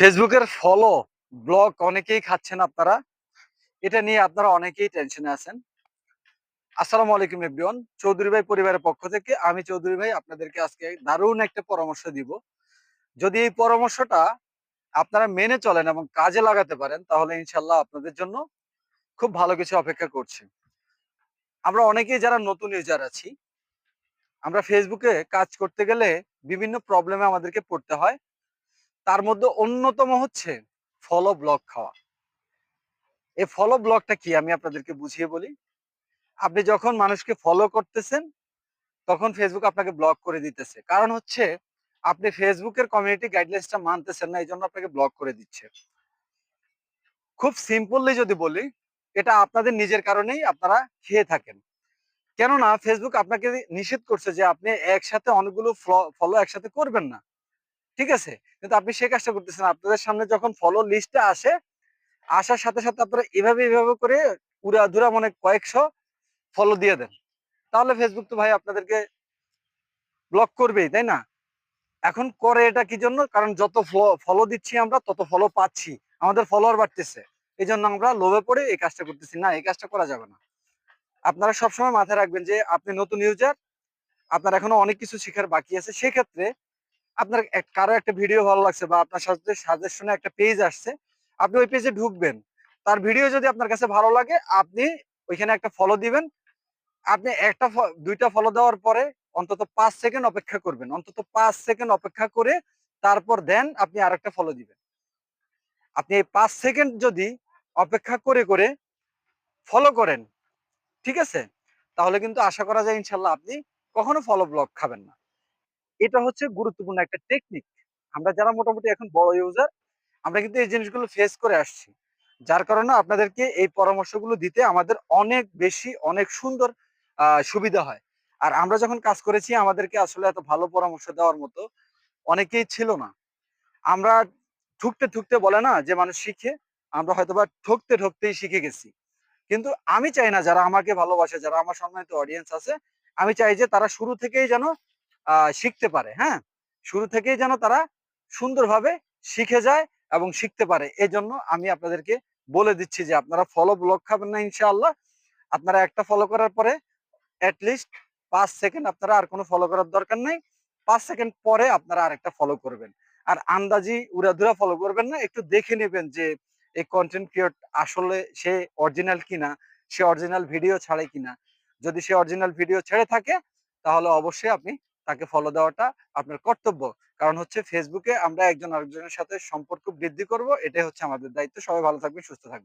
ফেসবুকের follow blog অনেকেই খাচ্ছেন আপনারা। এটা নিয়ে আপনারা অনেকেই টেনশনে আছেন। আসসালামু আলাইকুম এভরিওয়ান চৌধুরী ভাই পরিবারের পক্ষ থেকে আমি চৌধুরী ভাই আপনাদেরকে আজকে দারুণ একটা পরামর্শ দিব। যদি এই পরামর্শটা আপনারা মেনে চলেন এবং কাজে লাগাতে পারেন, তাহলে ইনশাল্লাহ আপনাদের জন্য খুব ভালো কিছু অপেক্ষা করছে। আমরা অনেকেই যারা নতুন ইউজার আছি, আমরা ফেসবুকে কাজ করতে গেলে বিভিন্ন প্রবলেমে আমাদেরকে পড়তে হয়। তার মধ্যে অন্যতম হচ্ছে ফলো ব্লক খাওয়া। এই ফলো ব্লকটা কি আমি আপনাদেরকে বুঝিয়ে বলি। আপনি যখন মানুষকে ফলো করতেছেন, তখন ফেসবুক আপনাকে ব্লক করে দিতেছে। কারণ হচ্ছে, আপনি ফেসবুকের কমিউনিটি গাইডলাইন্সটা মানতেছেন না এই জন্য আপনাকে ব্লক করে দিচ্ছে। খুব সিম্পললি যদি বলি, এটা আপনাদের নিজের কারণেই আপনারা খেয়ে থাকেন। কেননা ফেসবুক আপনাকে নিষেধ করছে যে আপনি একসাথে অনেকগুলো ফলো একসাথে করবেন না। ঠিক আছে? কিন্তু আপনি সে কাজটা করতেছেন। আপনাদের সামনে যখন ফলো লিস্টটা আসে, আসার সাথে সাথে আপনারা এভাবে এভাবে করে উড়া ধুরা মানে কয়েকশো ফলো দিয়ে দেন। তাহলে ফেসবুক তো ভাই আপনাদেরকে ব্লক করবেই, তাই না? এখন করে এটা কি জন্য? কারণ যত ফলো দিচ্ছি আমরা, তত ফলো পাচ্ছি। আমাদের ফলোয়ার বাড়তেছে। এই জন্য আমরা লোভে পড়ে এই কাজটা করতেছি। না, এই কাজটা করা যাবে না। আপনারা সবসময় মাথায় রাখবেন যে আপনি নতুন ইউজার আপনার এখনও অনেক কিছু শেখার বাকি আছে। সেক্ষেত্রে আপনার কারও একটা ভিডিও ভালো লাগছে বা আপনার সাথে সাজেশনে একটা পেজ আসছে, আপনি ওই পেজে ঢুকবেন। তার ভিডিও যদি আপনার কাছে ভালো লাগে, আপনি ওইখানে একটা ফলো দিবেন। আপনি একটা দুইটা ফলো দেওয়ার পরে অন্তত পাঁচ সেকেন্ড অপেক্ষা করবেন। অন্তত পাঁচ সেকেন্ড অপেক্ষা করে তারপর দেন আপনি আর একটা ফলো দিবেন। আপনি এই পাঁচ সেকেন্ড যদি অপেক্ষা করে করে ফলো করেন, ঠিক আছে? তাহলে কিন্তু আশা করা যায় ইনশাল্লাহ আপনি কখনো ফলো ব্লক খাবেন না। এটা হচ্ছে গুরুত্বপূর্ণ একটা টেকনিক আমরা যারা মোটামুটি এখন বড় ইউজার আমরা কিন্তু এই জিনিসগুলো ফেস করে আসছি। যার কারণে আপনাদেরকে এই পরামর্শগুলো দিতে আমাদের অনেক বেশি, অনেক সুন্দর সুবিধা হয়। আর আমরা যখন কাজ করেছি, আমাদেরকে আসলে এত ভালো পরামর্শ দেওয়ার মতো অনেকেই ছিল না। আমরা ঠুকতে ঠুকতে বলে না যে মানুষ শিখে, আমরা হয়তোবা ঠকতে ঠকতেই শিখে গেছি। কিন্তু আমি চাই না যারা আমাকে ভালোবাসে, যারা আমার সম্মানিত অডিয়েন্স আছে, আমি চাই যে তারা শুরু থেকেই যেন শিখতে পারে হ্যাঁ? শুরু থেকেই যেন তারা সুন্দরভাবে শিখে যায় এবং শিখতে পারে। এই জন্য আমি আপনাদেরকে বলে দিচ্ছি যে আপনারা ফলো ব্লক খাবেন না ইনশাআল্লাহ। আপনারা একটা ফলো করার পরে অ্যাটলিস্ট পাঁচ সেকেন্ড আপনারা আর কোনো ফলো করার দরকার নেই। পাঁচ সেকেন্ড পরে আপনারা আরেকটা ফলো করবেন। আর আন্দাজি উড়াধুরা ফলো করবেন না, একটু দেখে নেবেন যে এই কন্টেন্ট ক্রিয়েট আসলে সে অরিজিনাল কিনা, সে অরিজিনাল ভিডিও ছাড়ে কিনা। যদি সে অরিজিনাল ভিডিও ছেড়ে থাকে, তাহলে অবশ্যই আপনি তাকে ফলো দেওয়াটা আপনার কর্তব্য। কারণ হচ্ছে ফেসবুকে আমরা একজন আরেকজনের সাথে সম্পর্ক বৃদ্ধি করব, এটাই হচ্ছে আমাদের দায়িত্ব। সবাই ভালো থাকবেন, সুস্থ থাকবেন।